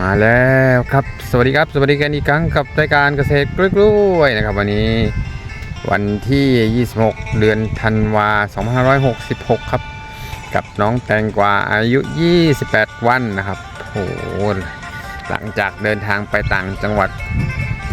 มาแล้วครับ สวัสดีครับ สวัสดีกันอีกครั้งกับรายการเกษตรกล้วยๆนะครับ วันนี้วันที่ 26 เดือนธันวา2566 ครับ กับน้องแตงกวาอายุ 28 วันนะครับโอ้โหหลังจากเดินทางไปต่างจังหวัด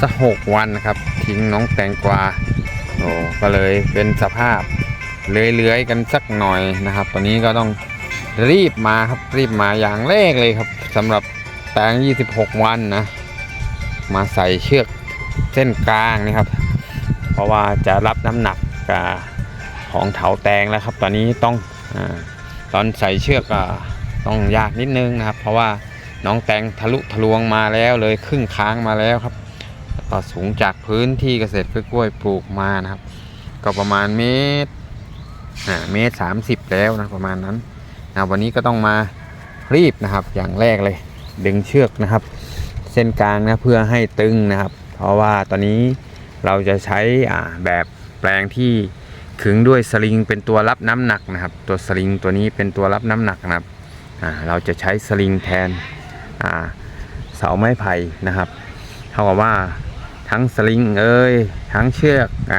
สักหกวันนะครับ ทิ้งน้องแตงกวาโอ้ก็เลยเป็นสภาพเลื้อยๆกันสักหน่อยนะครับ ตอนนี้ก็ต้องรีบมาครับรีบมาอย่างแรกเลยครับสำหรับ แตง26 วันนะ มาใส่เชือกเส้นกลางนี่ครับ เพราะว่าจะรับน้ำหนักกับของเถาแตงแล้วครับ ตอนนี้ต้องอตอนใส่เชือกอต้องยากนิดนึงนะครับ เพราะว่าน้องแตงทะลุทะลวงมาแล้วเลยครึ่งค้างมาแล้วครับแล้วก็สูงจากพื้นที่เกษตรกล้วยปลูกมานะครับ ก็ประมาณเมตรอ่าเมตรสามสิบแล้วนะประมาณนั้นนะวันนี้ก็ต้องมารีบนะครับอย่างแรกเลย ดึงเชือกนะครับ เส้นกลางนะเพื่อให้ตึงนะครับ เพราะว่าตอนนี้เราจะใช้แบบแปลงที่ขึงด้วยสลิงเป็นตัวรับน้ำหนักนะครับ ตัวสลิงตัวนี้เป็นตัวรับน้ำหนักนะครับเราจะใช้สลิงแทนเสาไม้ไผ่นะครับเท่ากับว่าทั้งสลิงเอ่ยทั้งเชือกอ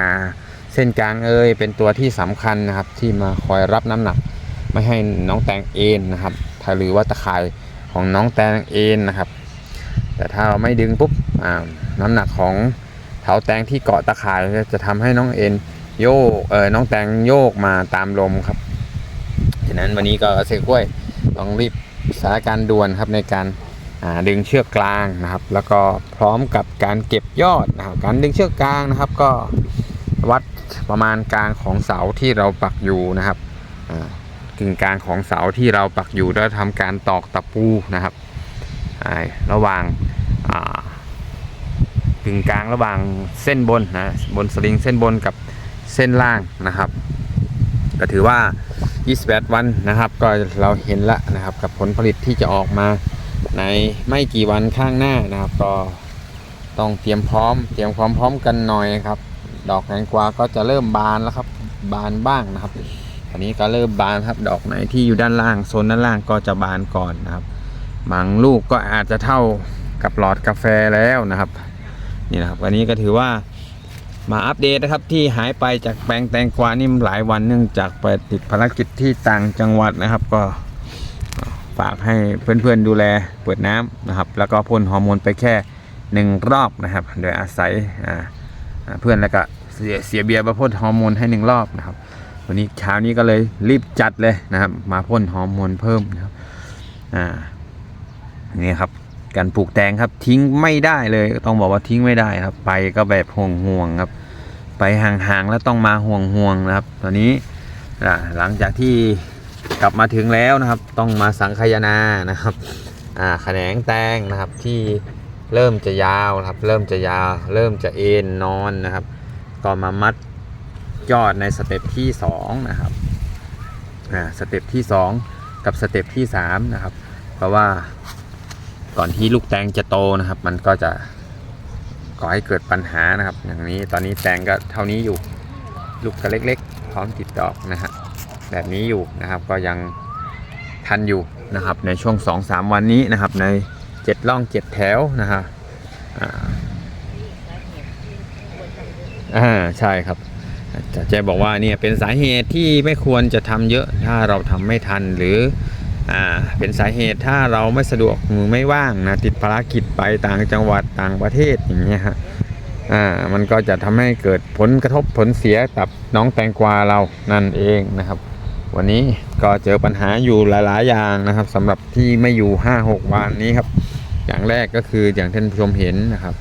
เส้นกลางเอ่ยเป็นตัวที่สำคัญนะครับ ที่มาคอยรับน้ำหนัก ไม่ให้น้องแตงเอ็นนะครับถ้าหรือว่าตะข่าย ของน้องแตงเอ็นนะครับ แต่ถ้าเราไม่ดึงปุ๊บน้ำหนักของเถาแตงที่เกาะตะข่ายจะทำให้น้องเอ็นโยกเออน้องแตงโยกมาตามลมครับฉะนั้นวันนี้ก็เสกกล้วยต้องรีบสถานการณ์ด่วนครับในการาดึงเชือกกลางนะครับ แล้วก็พร้อมกับการเก็บยอดนะครับการดึงเชือกกลางนะครับก็วัดประมาณกลางของเสาที่เราปักอยู่นะครับอ่า กึ่งกลางของเสาที่เราปักอยู่แล้วทำการตอกตะปูนะครับระหว่างกึ่งกลางระหว่างเส้นบนนะบนสลิงเส้นบนกับเส้นล่างนะครับ ก็ถือว่า 28 วันนะครับ ก็เราเห็นละนะครับ กับผลผลิตที่จะออกมาในไม่กี่วันข้างหน้านะครับ ก็ต้องเตรียมพร้อม เตรียมความพร้อมกันหน่อยครับ ดอกแตงกวาก็จะเริ่มบานแล้วครับ บานบ้างนะครับ อันนี้ก็เริ่มบานครับ ดอกไหนที่อยู่ด้านล่างโซนด้านล่างก็จะบานก่อนนะครับ บางลูกก็อาจจะเท่ากับหลอดกาแฟแล้วนะครับ นี่นะครับวันนี้ก็ถือว่ามาอัปเดตนะครับที่หายไปจากแปลงแตงกวานี่หลายวันเนื่องจากไปติดภารกิจที่ต่างจังหวัดนะครับ ก็ฝากให้เพื่อนๆดูแลเปิดน้ำนะครับ แล้วก็พ่นฮอร์โมนไปแค่หนึ่งรอบนะครับ โดยอาศัยเพื่อนแล้วก็เสียเสียเบียร์มาพ่นฮอร์โมนให้หนึ่งรอบนะครับ วันนี้เช้านี้ก็เลยรีบจัดเลยนะครับ มาพ่นฮอร์โมนเพิ่มนะครับอ่านี่ครับการปลูกแตงครับทิ้งไม่ได้เลยต้องบอกว่าทิ้งไม่ได้ครับ ไปก็แบบห่วงห่วงๆครับ ไปห่างๆแล้วต้องมาห่วงห่วงๆนะครับ ตอนนี้อ่าหลังจากที่กลับมาถึงแล้วนะครับ ต้องมาสังคายนานะครับอ่าแขนงแตงนะครับที่เริ่มจะยาวนะครับ เริ่มจะยาว เริ่มจะเอ็นนอนนะครับ ก็มามัด ยอดในสเต็ปที่2นะครับอ่าสเต็ปที่ 2 กับสเต็ปที่3นะครับ เพราะว่าก่อนที่ลูกแตงจะโตนะครับ มันก็จะก่อให้เกิดปัญหานะครับ อย่างนี้ตอนนี้แตงก็เท่านี้อยู่ลูกก็เล็กๆ พร้อมติดดอกนะฮะแบบนี้อยู่นะครับก็ยังทันอยู่นะครับในช่วง 2-3 วันนี้นะครับใน7ล่อง 7 แถวนะฮะอ่าอ่าใช่ครับ จะเจบอกว่าเนี่ยเป็นสาเหตุที่ไม่ควรจะทำเยอะถ้าเราทำไม่ทันหรืออ่าเป็นสาเหตุถ้าเราไม่สะดวกมือไม่ว่างนะติดภารกิจไปต่างจังหวัดต่างประเทศอย่างเงี้ยฮะอ่ามันก็จะทำให้เกิดผลกระทบผลเสียกับน้องแตงกวาเรานั่นเองนะครับ วันนี้ก็เจอปัญหาอยู่หลาย ๆ อย่างนะครับสำหรับที่ไม่อยู่ 5-6 วันนี้ครับ อย่างแรกก็คืออย่างท่านผู้ชมเห็นนะครับ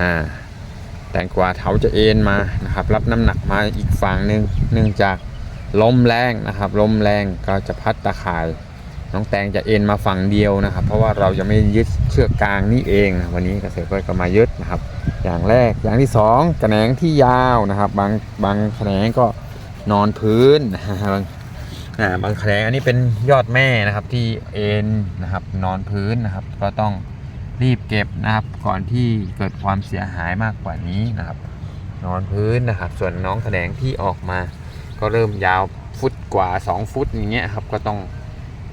อ่า แตงกวาเถาจะเอ็นมานะครับ รับน้ำหนักมาอีกฝั่งหนึ่งเนื่องจากลมแรงนะครับลมแรงก็จะพัดตะข่าย น้องแตงจะเอ็นมาฝั่งเดียวนะครับ เพราะว่าเราจะไม่ยึดเชือกกลางนี่เองวันนี้เกษตรกรก็มายึดนะครับ อย่างแรกอย่างที่สองแขนงที่ยาวนะครับ บางบางแขนงก็นอนพื้นบางบางแขนงอันนี้เป็นยอดแม่นะครับที่เอ็นนะครับนอนพื้นนะครับ ก็ต้อง รีบเก็บนะครับก่อนที่เกิดความเสียหายมากกว่านี้นะครับ นอนพื้นนะครับ ส่วนน้องแขนงที่ออกมา ก็เริ่มยาวฟุตกว่า 2 ฟุตอย่างเงี้ยครับก็ต้อง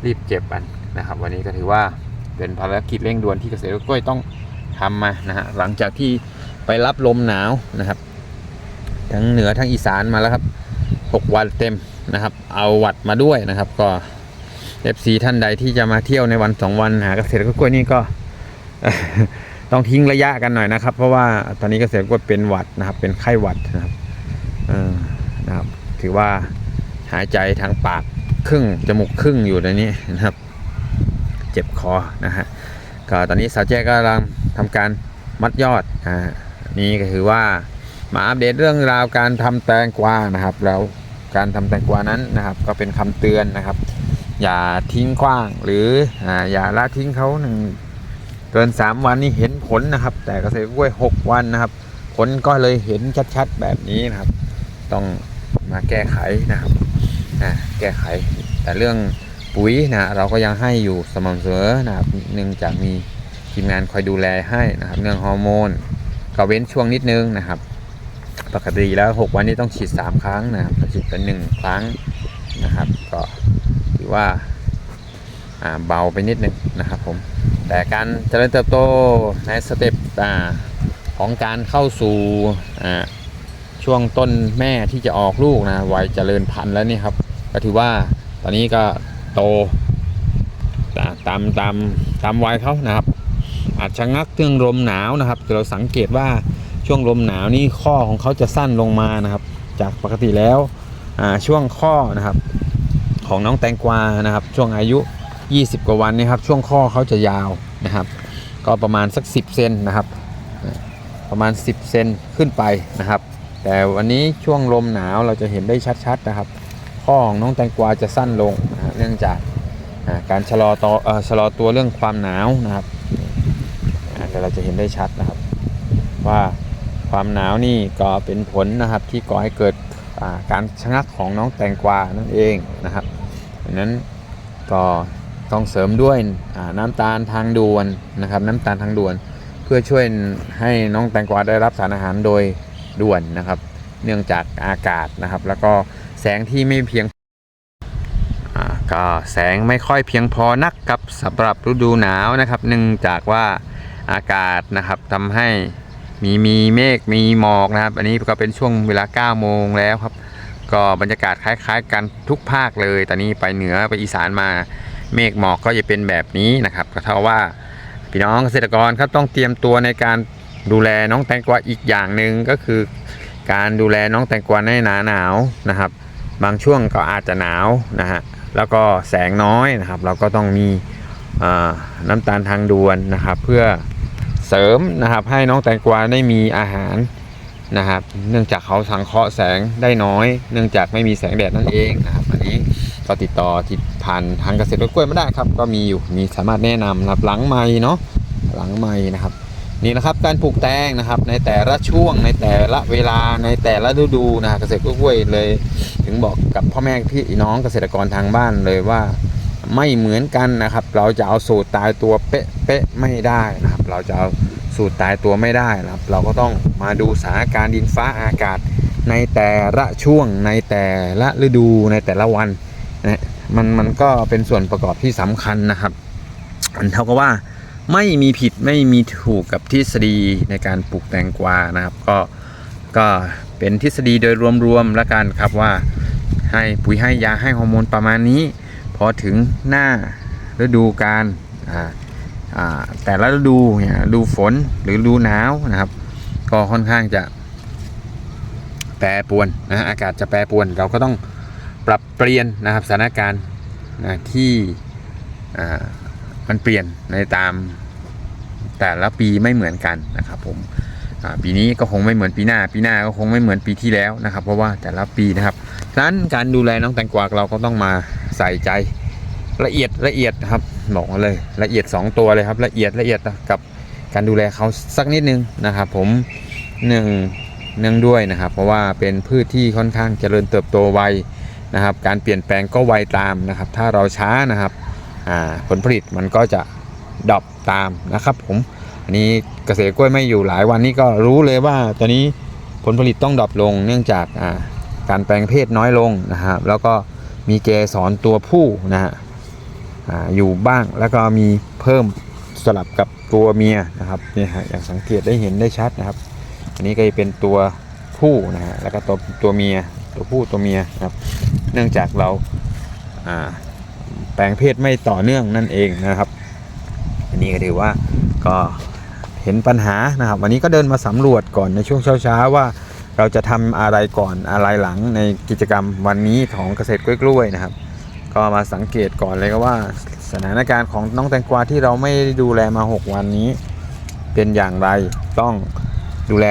รีบเก็บกันนะครับ วันนี้ก็ถือว่าเป็นภารกิจเร่งด่วนที่เกษตรกล้วยต้องทำมานะฮะหลังจากที่ไปรับลมหนาวนะครับ ทั้งเหนือทั้งอีสานมาแล้วครับ 6 วันเต็มนะครับ เอาวัดมาด้วยนะครับ ก็ FC ท่านใดที่จะมาเที่ยวในวัน 2 วันหาเกษตรกล้วยนี่ก็ ต้องทิ้งระยะกันหน่อยนะครับ เพราะว่าตอนนี้เกษตรกล้วยเป็นหวัดนะครับ เป็นไข้หวัดนะครับนะครับ ถือว่าหายใจทางปากครึ่งจมูกครึ่งอยู่ในนี้นะครับ เจ็บคอนะฮะก็ตอนนี้สาวแจ้ก็กำลังทำการมัดยอดอ่านี่ก็คือว่ามาอัปเดตเรื่องราวการทำแตงกวานะครับ แล้วการทำแตงกวานั้นนะครับ ก็เป็นคำเตือนนะครับ อย่าทิ้งขว้างหรืออ่าอย่าละทิ้งเขาหนึ่ง เกิน 3 วันนี่เห็นผลนะครับ แต่เกษตรกล้วย 6 วันนะครับ ผลก็เลยเห็นชัดๆแบบนี้นะครับ ต้องมาแก้ไขนะครับแก้ไข แต่เรื่องปุ๋ยนะเราก็ยังให้อยู่สม่ำเสมอนะครับเนื่องจากมีทีมงานคอยดูแลให้นะครับ เรื่องฮอร์โมนก็เว้นช่วงนิดนึงนะครับ ปกติแล้ว 6 วันนี้ต้องฉีด 3 ครั้งนะครับฉีดเป็น1ครั้งนะครับ ก็ถือว่าเบาไปนิดนึงนะครับผม แต่การเจริญเติบโตในสเต็ปอ่าของการเข้าสู่อ่าช่วงต้นแม่ที่จะออกลูกนะวัยเจริญพันธุ์แล้วนี่ครับ ก็ถือว่าตอนนี้ก็โตตาตามตามตามวัยเขานะครับ อาจจะงักเรื่องลมหนาวนะครับเราสังเกตว่าช่วงลมหนาวนี่ข้อของเขาจะสั้นลงมานะครับ จากปกติแล้วอ่าช่วงข้อนะครับ ของน้องแตงกวานะครับ ช่วงอายุ 20 กว่าวันนี่ครับ ช่วงข้อเขาจะยาวนะครับ ก็ประมาณสัก 10เซนนะครับ ประมาณ 10เซนขึ้นไปนะครับ แต่วันนี้ช่วงลมหนาวเราจะเห็นได้ชัดๆนะครับ ข้อของน้องแตงกวาจะสั้นลงนะเนื่องจากการชะลอตอ่อชะลอตัวเรื่องความหนาวนะครับเดี๋ยวเราจะเห็นได้ชัดนะครับ ว่าความหนาวนี่ก็เป็นผลนะครับที่ก่อให้เกิดการชะงักของน้องแตงกวานั่นเองนะครับดังนั้นก็ ต้องเสริมด้วยน้ำตาลทางด่วนนะครับน้ำตาลทางด่วน เพื่อช่วยให้น้องแตงกวาได้รับสารอาหารโดยด่วนนะครับ เนื่องจากอากาศนะครับ แล้วก็แสงที่ไม่เพียงก็แสงไม่ค่อยเพียงพอนักกับสำหรับฤดูหนาวนะครับ เนื่องจากว่าอากาศนะครับทำให้มีมีเมฆมีหมอกนะครับ อันนี้ก็เป็นช่วงเวลา 9 โมงแล้วครับ ก็บรรยากาศคล้าย ๆ กันทุกภาคเลย ตอนนี้ไปเหนือไปอีสานมา เมฆหมอกก็จะเป็นแบบนี้นะครับ ก็เท่าว่าพี่น้องเกษตรกรครับต้องเตรียมตัวในการดูแลน้องแตงกวาอีกอย่างหนึ่งก็คือ การดูแลน้องแตงกวาในหนาหนาวนะครับ บางช่วงก็อาจจะหนาวนะฮะแล้วก็แสงน้อยนะครับ เราก็ต้องมีน้ำตาลทางด่วนนะครับ เพื่อเสริมนะครับให้น้องแตงกวาได้มีอาหารนะครับ เนื่องจากเขาสังเคราะห์แสงได้น้อย เนื่องจากไม่มีแสงแดดนั่นเองนะครับอันนี้ ก็ติดต่อที่ผ่านทางเกษตรกล้วยไม่ได้ครับ ก็มีอยู่มีสามารถแนะนำนะครับหลังไม้เนาะหลังไม้นะครับนี่นะครับการปลูกแตงนะครับในแต่ละช่วงในแต่ละเวลาในแต่ละฤดูนะเกษตรกล้วยเลย ถึงบอกกับพ่อแม่พี่น้องเกษตรกรทางบ้านเลยว่าไม่เหมือนกันนะครับ เราจะเอาสูตรตายตัวเป๊ะเป๊ะไม่ได้นะครับ เราจะเอาสูตรตายตัวไม่ได้นะครับ เราก็ต้องมาดูสถานการณ์ดินฟ้าอากาศ ในแต่ละช่วงในแต่ละฤดูในแต่ละวัน นะมันมันก็เป็นส่วนประกอบที่สำคัญนะครับมันเท่ากับว่าไม่มีผิดไม่มีถูกกับทฤษฎีในการปลูกแตงกวานะครับ ก็ก็เป็นทฤษฎีโดยรวมๆแล้วกันครับว่าให้ปุ๋ยให้ยาให้ฮอร์โมนประมาณนี้ พอถึงหน้าฤดูการอ่าอ่าแต่ละฤดูเนี่ยฤดูฝนหรือฤดูหนาวนะครับ ก็ค่อนข้างจะแปรปรวนนะฮะอากาศจะแปรปรวนเราก็ต้อง ปรับเปลี่ยนนะครับสถานการณ์นะที่มันเปลี่ยนในตามแต่ละปีไม่เหมือนกันนะครับผมปีนี้ก็คงไม่เหมือนปีหน้า ปีหน้าก็คงไม่เหมือนปีที่แล้วนะครับ เพราะว่าแต่ละปีนะครับฉะนั้นการดูแลน้องแตงกวาเราก็ต้องมาใส่ใจละเอียดละเอียดนะครับบอกเลยละเอียด 2 ตัวเลยครับละเอียดละเอียดกับการดูแลเขาสักนิดนึงนะครับ ผมหนึ่งเนื่องด้วยนะครับ เพราะว่าเป็นพืชที่ค่อนข้างเจริญเติบโตไว นะครับ การเปลี่ยนแปลงก็ไวตามนะครับ ถ้าเราช้านะครับผลผลิตมันก็จะดรอปตามนะครับ ผมอันนี้เกษตรกล้วยไม่อยู่หลายวันนี้ก็รู้เลยว่าตอนนี้ผลผลิตต้องดรอปลง เนื่องจากาการแปลงเพศน้อยลงนะครับ แล้วก็มีเกสรตัวผู้นะฮะออยู่บ้างแล้วก็มีเพิ่มสลับกับตัวเมียนะครับนี่ฮะอย่างสังเกตได้เห็นได้ชัดนะครับ อันนี้ก็จะเป็นตัวผู้นะฮะแล้วก็ตัวตัวเมีย ตัวผู้ตัวเมียนะครับ เนื่องจากเราแปลงเพศไม่ต่อเนื่องนั่นเองนะครับ อันนี้ก็ถือว่าก็เห็นปัญหานะครับ วันนี้ก็เดินมาสำรวจก่อนในช่วงเช้าๆว่าเราจะทำอะไรก่อนอะไรหลังในกิจกรรมวันนี้ของเกษตรกล้วยๆนะครับ ก็มาสังเกตก่อนเลยก็ว่าสถานการณ์ของน้องแตงกวาที่เราไม่ด้ดูแลมา 6 วันนี้ เป็นอย่างไรต้องดูแล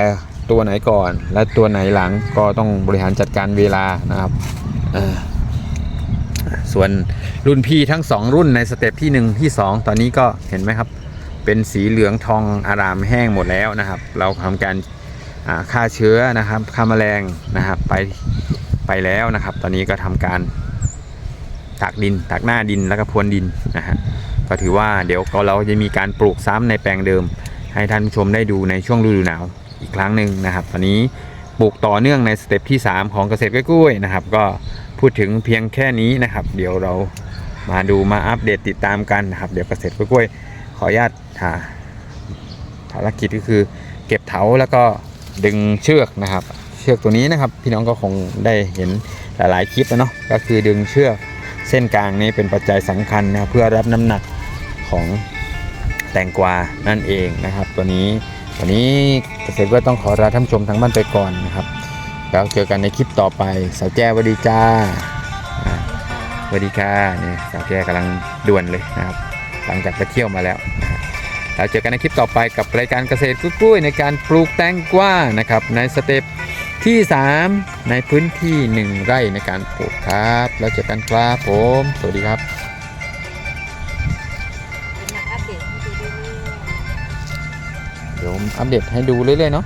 ตัวไหนก่อน และตัวไหนหลังก็ต้องบริหารจัดการเวลานะครับส่วนรุ่นพี่ทั้ง 2 รุ่นในสเต็ปที่ 1 ที่ 2 ตอนนี้ก็เห็นไหมครับ เป็นสีเหลืองทองอารามแห้งหมดแล้วนะครับ เราทำการฆ่าเชื้อนะครับฆ่าแมลงนะครับไปไปแล้วนะครับ ตอนนี้ก็ทำการตักดินตักหน้าดินแล้วก็พรวนดินนะฮะก็ถือว่าเดี๋ยวก็เราจะมีการปลูกซ้ำในแปลงเดิม ให้ท่านผู้ชมได้ดูในช่วงฤดูหนาว อีกครั้งหนึ่งนะครับตอนนี้ปลูกต่อเนื่องในสเต็ปที่ 3 ของเกษตรกล้วยนะครับ ก็พูดถึงเพียงแค่นี้นะครับ เดี๋ยวเรามาดูมาอัปเดตติดตามกันนะครับ เดี๋ยวเกษตรกล้วยขออนุญาตหาภารกิจก็คือเก็บเถาแล้วก็ดึงเชือกนะครับ เชือกตัวนี้นะครับพี่น้องก็คงได้เห็นหลายๆคลิปแล้วเนาะก็คือดึงเชือกเส้นกลางนี้เป็นปัจจัยสำคัญนะเพื่อรับน้ำหนักของแตงกวานั่นเองนะครับ ตัวนี้ วันนี้เกษตรกล้วยต้องขอลาท่านชมทางบ้านไปก่อนนะครับ แล้วเจอกันในคลิปต่อไป สาวแก้วดีจ้าอ่าสวัสดีค่ะนี่สาวแก้กำลังด่วนเลยนะครับ หลังจากไปเที่ยวมาแล้วแล้วเจอกันในคลิปต่อไปกับรายการเกษตรกล้วยในการปลูกแตงกวานะครับในสเต็ปที่ 3 ในพื้นที่ 1 ไร่ในการปลูกครับ แล้วเจอกันครับผม สวัสดีครับ เป็นนักอัปเดตให้ดูเรื่อยๆเดี๋ยวอัปเดตให้ดูเรื่อยๆเนาะ